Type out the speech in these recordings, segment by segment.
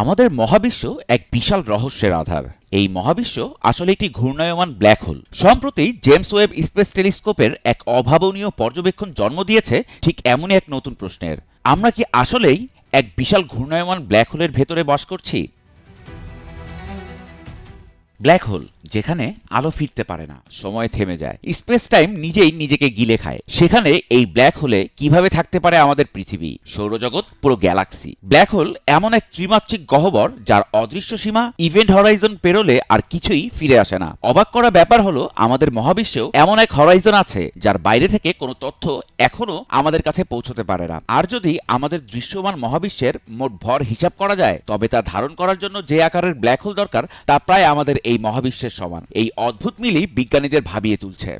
আমাদের মহাবিশ্ব এক বিশাল রহস্যের আধার। এই মহাবিশ্ব আসলে একটি ঘূর্ণায়মান ব্ল্যাক হোল। সম্প্রতি জেমস ওয়েব স্পেস টেলিস্কোপের এক অভাবনীয় পর্যবেক্ষণ জন্ম দিয়েছে ঠিক এমনই এক নতুন প্রশ্নের। আমরা কি আসলেই এক বিশাল ঘূর্ণায়মান ব্ল্যাক হোলের ভেতরে বাস করছি? ব্ল্যাক হোল যেখানে আলো ফিরতে পারে না, সময় থেমে যায়। স্পেস টাইম নিজেই নিজেকে গিলে খায়। সেখানে এই ব্ল্যাক হোলে কীভাবে থাকতে পারে আমাদের পৃথিবী? সৌরজগৎ, পুরো গ্যালাক্সি ব্ল্যাক হোল এমন এক ত্রিমাত্রিক গহ্বর যার অদৃশ্য সীমা ইভেন্ট হরাইজন পেরোলে আর কিছুই ফিরে আসে না। অবাক করা ব্যাপার হলো, আমাদের মহাবিশ্বেও এমন এক হরাইজন আছে যার বাইরে থেকে কোনো তথ্য এখনও আমাদের কাছে পৌঁছতে পারে না। আর যদি আমাদের দৃশ্যমান মহাবিশ্বের মোট ভর হিসাব করা যায়, তবে তা ধারণ করার জন্য যে আকারের ব্ল্যাক হোল দরকার, তা প্রায় আমাদের এই মহাবিশ্বের সমান। এই অদ্ভুত মিলই বিজ্ঞানীদের ভাবিয়ে তুলছে।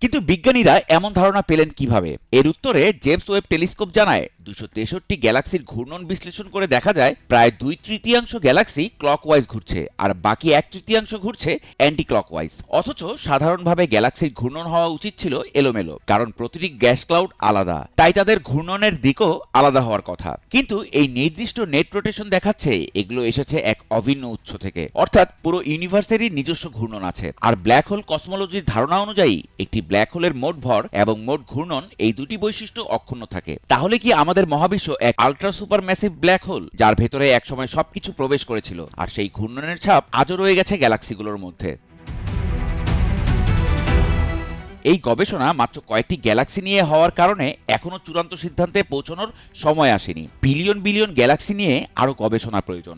কিন্তু বিজ্ঞানীরা এমন ধারণা পেলেন কীভাবে? এর উত্তরে জেমস ওয়েব টেলিস্কোপ জানায় দুশো তেষট্টি গ্যালাক্সির ঘূর্ণন বিশ্লেষণ করে দেখা যায়, প্রায় দুই তৃতীয়াংশ গ্যালাক্সি ক্লকওয়াইজ ঘুরছে, আর বাকি এক তৃতীয়াংশ ঘুরছে অ্যান্টি ক্লকওয়াইজ অথচ সাধারণভাবে গ্যালাক্সির ঘূর্ণন হওয়া উচিত ছিল এলোমেলো, কারণ প্রতিটি গ্যাস ক্লাউড আলাদা, তাই তাদের ঘূর্ণনের দিকও আলাদা হওয়ার কথা। কিন্তু এই নির্দিষ্ট নেট রোটেশন দেখাচ্ছে, এগুলো এসেছে এক অভিন্ন উৎস থেকে। অর্থাৎ পুরো ইউনিভার্সেরই নিজস্ব ঘূর্ণন আছে। আর ব্ল্যাক হোল কসমোলজির ধারণা অনুযায়ী, একটি ব্ল্যাক হোলের মোট ভর এবং মোট ঘূর্ণন এই দুটি বৈশিষ্ট্য অক্ষুণ্ণ থাকে। তাহলে কি আমাদের মহাবিশ্ব এক ultra super massive black hole যার ভেতরে একসময় সবকিছু প্রবেশ করেছিল। আর সেই ঘূর্ণনের ছাপ আজও রয়ে গেছে গ্যালাক্সিগুলোর মধ্যে। এই গবেষণা মাত্র কয়েকটি গ্যালাক্সি নিয়ে হওয়ার কারণে এখনও চূড়ান্ত সিদ্ধান্তে পৌঁছানোর সময় আসেনি। বিলিয়ন বিলিয়ন গ্যালাক্সি নিয়ে আরও গবেষণা প্রয়োজন।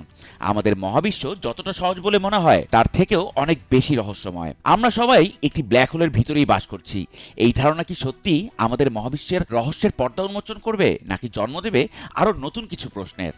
আমাদের মহাবিশ্ব যতটা সহজ বলে মনে হয়, তার থেকেও অনেক বেশি রহস্যময়। আমরা সবাই একটি ব্ল্যাক হোলের ভিতরেই বাস করছি। এই ধারণা কি সত্যি আমাদের মহাবিশ্বের রহস্যের পর্দা উন্মোচন করবে, নাকি জন্ম দেবে আরও নতুন কিছু প্রশ্নের?